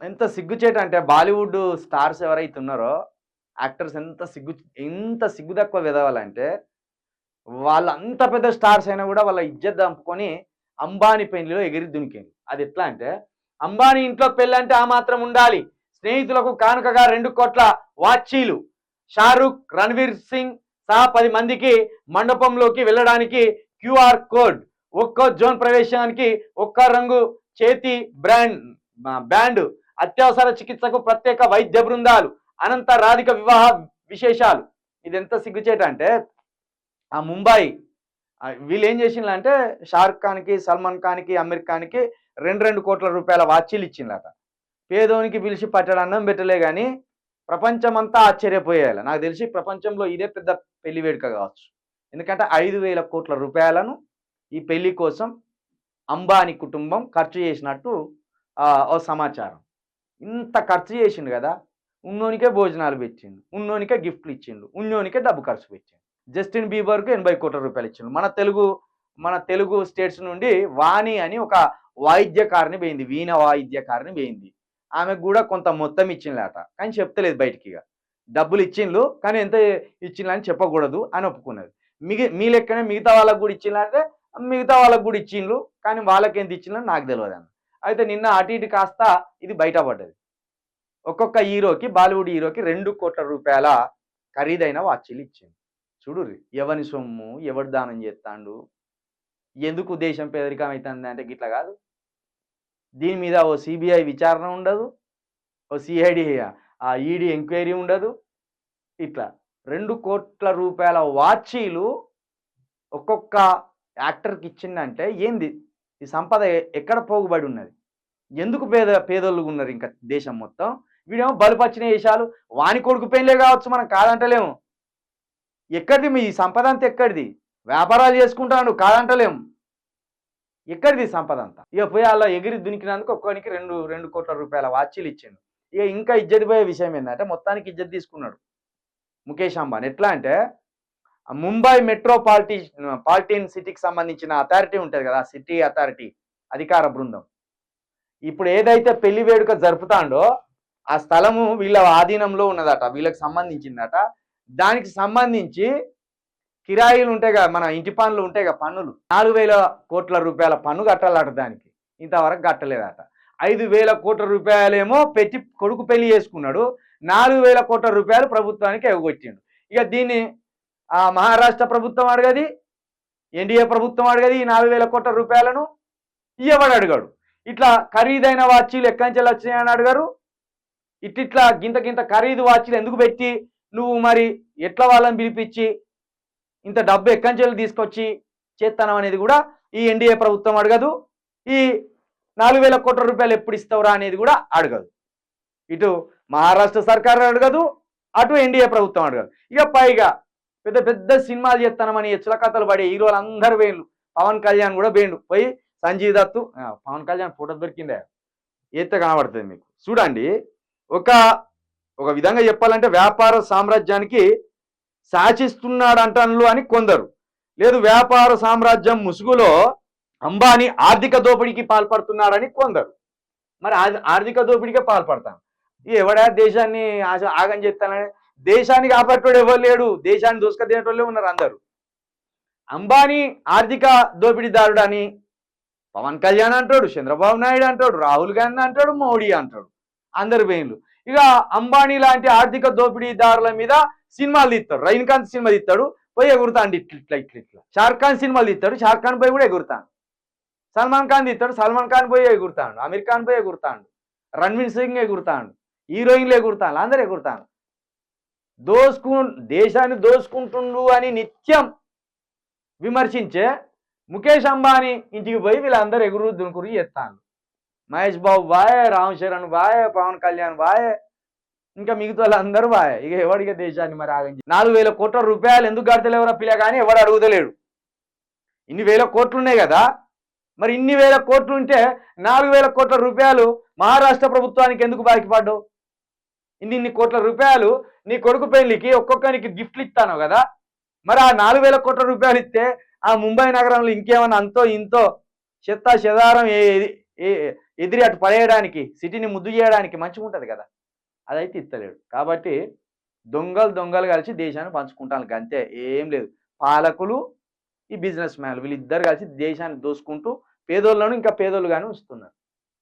ఎంత సిగ్గుచేట అంటే Bollywood stars ఎవరైతే ఉన్నారో యాక్టర్స్ ఎంత సిగ్గు ఎంత సిగ్గు తక్కువ విధవాలంటే వాళ్ళు అంత పెద్ద స్టార్స్ అయినా కూడా వాళ్ళ ఇజ్జత్ దంపుకొని అంబానీ పెళ్ళిలో ఎగిరి దునికింది అది ఎట్లా అంటే అంబానీ ఇంట్లో పెళ్ళంటే ఆ మాత్రం ఉండాలి. స్నేహితులకు కానుకగా రెండు కోట్ల వాచీలు. షారుఖ్ రణ్వీర్ సింగ్ సహా పది మందికి మండపంలోకి వెళ్ళడానికి క్యూఆర్ కోడ్. ఒక్కో జోన్ ప్రవేశానికి ఒక్క రంగు చేతి బ్రాండ్ బ్యాండ్ అత్యవసర చికిత్సకు ప్రత్యేక వైద్య బృందాలు అనంత రాధిక వివాహ విశేషాలు. ఇది ఎంత సిగ్గుచేట అంటే ఆ ముంబై వీళ్ళు ఏం చేసిండ్రు అంటే షారుఖ్ ఖాన్కి సల్మాన్ ఖాన్కి అమీర్ ఖాన్కి రెండు రెండు కోట్ల రూపాయల వాచీలు ఇచ్చిండ్రట పేదోనికి పిలిచి పట్టడం అన్నం పెట్టలే కానీ ప్రపంచమంతా ఆశ్చర్యపోయేయాలి నాకు తెలిసి ప్రపంచంలో ఇదే పెద్ద పెళ్ళి వేడుక కావచ్చు. ఎందుకంటే ఐదు వేల కోట్ల రూపాయలను ఈ పెళ్ళి కోసం అంబానీ కుటుంబం ఖర్చు చేసినట్టు ఓ సమాచారం. ఇంత ఖర్చు చేసిండు కదా ఉన్నోనికే భోజనాలు పెట్టిండు ఉన్నోనికే గిఫ్ట్లు ఇచ్చిండు ఉన్నోనికే డబ్బు ఖర్చు పెట్టిండు. జస్టిన్ బీబర్కు ఎనభై కోట్ల రూపాయలు ఇచ్చిండు. మన తెలుగు మన తెలుగు స్టేట్స్ నుండి వాణి అని ఒక వాయిద్యకారిని పోయింది వీణ వాయిద్యకారిని పోయింది. ఆమెకు కూడా కొంత మొత్తం ఇచ్చిండ్లట కానీ చెప్తలేదు బయటికి ఇక. డబ్బులు ఇచ్చిండ్లు కానీ ఎంత ఇచ్చిండ్లు అని చెప్పకూడదు అని ఒప్పుకున్నది. మిగి మీ లెక్కనే మిగతా వాళ్ళకు కూడా ఇచ్చిండ్లంటే మిగతా వాళ్ళకు కూడా ఇచ్చిండ్లు కానీ వాళ్ళకి ఎంత ఇచ్చిండ్లో నాకు తెలియదు అన్న అయితే నిన్న అటు ఇటు కాస్త ఇది బయటపడ్డది. ఒక్కొక్క హీరోకి బాలీవుడ్ హీరోకి రెండు కోట్ల రూపాయల ఖరీదైన వాచీలు ఇచ్చింది. చూడు ఎవని సొమ్ము ఎవడు దానం చేస్తాండు ఎందుకు దేశం పేదరికం అవుతుంది అంటే గిట్లా కాదు. దీని మీద ఓ సిబిఐ విచారణ ఉండదు ఓ సిఐడి ఆ ఈడీ ఎంక్వైరీ ఉండదు ఇట్లా. రెండు కోట్ల రూపాయల వాచీలు ఒక్కొక్క యాక్టర్కి ఇచ్చిందంటే ఏంది? ఈ సంపద ఎక్కడ పోగుబడి ఉన్నది? ఎందుకు పేద పేదోళ్ళు ఉన్నారు ఇంకా దేశం మొత్తం? వీడేమో బలుపచ్చిన వేషాలు వాని కొడుకు పెళ్ళే కావచ్చు మనం కాదంటలేము. ఎక్కడిది మీ సంపద అంతా ఎక్కడిది? వ్యాపారాలు చేసుకుంటాడు కాదంటలేము. ఎక్కడిది సంపద అంతా? ఇక పోయి అలా ఎగిరి దునికినందుకు ఒక్కొనికి రెండు రెండు కోట్ల రూపాయల వాచీలు ఇచ్చిండు. ఇక ఇంకా ఇజ్జతి పోయే విషయం ఏంటంటే మొత్తానికి ఇజ్జత్ తీసుకున్నాడు ముఖేష్ అంబానీ. ఎట్లా అంటే ముంబై మెట్రోపాలిటీ పాలిటీన్ సిటీకి సంబంధించిన అథారిటీ ఉంటుంది కదా సిటీ అథారిటీ అధికార బృందం. ఇప్పుడు ఏదైతే పెళ్ళి వేడుక జరుపుతాండో ఆ స్థలము వీళ్ళ ఆధీనంలో ఉన్నదట వీళ్ళకి సంబంధించిందట. దానికి సంబంధించి కిరాయిలు ఉంటాయిగా కదా మన ఇంటి పనులు ఉంటాయిగా పన్నులు. నాలుగు వేల కోట్ల రూపాయల పన్ను కట్టాలట దానికి. ఇంతవరకు కట్టలేదట. ఐదు వేల కోట్ల రూపాయలేమో పెట్టి కొడుకు పెళ్ళి చేసుకున్నాడు. నాలుగు వేల కోట్ల రూపాయలు ప్రభుత్వానికి ఎగొచ్చిండు ఇక దీన్ని ఆ మహారాష్ట్ర ప్రభుత్వం అడగది ఎన్డీఏ ప్రభుత్వం అడగది ఈ నాలుగు వేల కోట్ల రూపాయలను. ఇవ్వడు అడిగాడు. ఇట్లా ఖరీదైన వాచీలు ఎక్కడి నుంచి వచ్చినాయని అడిగారు? ఇట్టిట్లా గింత గింత ఖరీదు వాచ్లు ఎందుకు పెట్టి నువ్వు మరి ఎట్లా వాళ్ళని పిలిపించి ఇంత డబ్బు ఎక్కంచెలు నుంచి తీసుకొచ్చి చేస్తానం అనేది కూడా ఈ ఎన్డీఏ ప్రభుత్వం అడగదు. ఈ నాలుగు వేల కోట్ల రూపాయలు ఎప్పుడు ఇస్తావురా అనేది కూడా అడగదు. ఇటు మహారాష్ట్ర సర్కార్ అడగదు అటు ఎన్డీఏ ప్రభుత్వం అడగదు. ఇక పైగా పెద్ద పెద్ద సినిమాలు చేస్తానమని ఎచ్చుల కథలు పడే హీరోలు అందరు వేయండు పవన్ కళ్యాణ్ కూడా వేయండు పోయి సంజీవ్ దత్తు పవన్ కళ్యాణ్ ఫోటో దొరికిందే. ఎత్త కనబడుతుంది మీకు. చూడండి. ఒక ఒక విధంగా చెప్పాలంటే వ్యాపార సామ్రాజ్యానికి శాసిస్తున్నాడు అంటాను అని కొందరు. లేదు వ్యాపార సామ్రాజ్యం ముసుగులో అంబానీ ఆర్థిక దోపిడీకి పాల్పడుతున్నాడని కొందరు. మరి ఆర్థిక దోపిడీకే పాల్పడతాను ఎవడా దేశాన్ని ఆగం చేస్తానని? దేశాన్ని కాపాడేటోడు ఎవరు లేడు? దేశాన్ని దోసుక తినేటోళ్ళే ఉన్నారు అందరూ. అంబానీ ఆర్థిక దోపిడీదారుడు అని పవన్ కళ్యాణ్ అంటాడు చంద్రబాబు నాయుడు అంటాడు రాహుల్ గాంధీ అంటాడు మోడీ అంటాడు. అందరు వేయంలు ఇక అంబానీ లాంటి ఆర్థిక దోపిడీదారుల మీద సినిమాలు తీస్తాడు రజనీకాంత్ సినిమా తీస్తాడు పోయి ఎగురుతాండి ఇట్లా ఇట్లా ఇట్లా ఇట్లా. ఖాన్ సినిమాలు తీస్తాడు షార్ఖ్ ఖాన్ పోయి కూడా ఎగురుతాడు. సల్మాన్ ఖాన్ తీస్తాడు సల్మాన్ ఖాన్ పోయి ఎగురుతాడు. అమీర్ ఖాన్ పోయి ఎగురుతాడు. రణ్వీర్ సింగ్ ఎగురుతాడు. హీరోయిన్లు ఎగురుతాడు అందరు ఎగురుతాను దోసుకు దేశాన్ని దోసుకుంటుండు అని నిత్యం విమర్శించే ముఖేష్ అంబానీ ఇంటికి పోయి వీళ్ళందరూ ఎగురు దునుకురు చేస్తాను మహేష్ బాబు బాయ్ రామ్ చరణ్ బాయ్ పవన్ కళ్యాణ్ బాయ్ ఇంకా మిగతా వాళ్ళందరూ బాయ్ ఇక ఎవడిగా దేశాన్ని మరి ఆగించి నాలుగు వేల కోట్ల రూపాయలు ఎందుకు కడతలేవరా పిల్ల కానీ ఎవడు అడుగుతలేడు. ఇన్ని వేల కోట్లు ఉన్నాయి కదా? మరి ఇన్ని వేల కోట్లు ఉంటే నాలుగు వేల కోట్ల రూపాయలు మహారాష్ట్ర ప్రభుత్వానికి ఎందుకు బాకీ ఇన్ని ఇన్ని కోట్ల రూపాయలు నీ కొడుకు పెళ్ళికి ఒక్కొక్కరికి గిఫ్ట్లు ఇస్తాను కదా? మరి ఆ నాలుగు వేల కోట్ల రూపాయలు ఇస్తే ఆ ముంబై నగరంలో ఇంకేమన్నా అంతో ఇంతో చెత్త చెదారం ఏ- ఎదిరి అటు పడేయడానికి సిటీని ముద్దు చేయడానికి మంచిగా ఉంటుంది కదా. అదైతే ఇస్తలేడు. కాబట్టి దొంగలు దొంగలు కలిసి దేశాన్ని పంచుకుంటాను అంతే ఏం లేదు. పాలకులు ఈ బిజినెస్ మ్యాన్లు వీళ్ళిద్దరు కలిసి దేశాన్ని దోసుకుంటూ పేదోళ్ళను ఇంకా పేదోళ్ళు కానీ ఉంచుతున్నారు.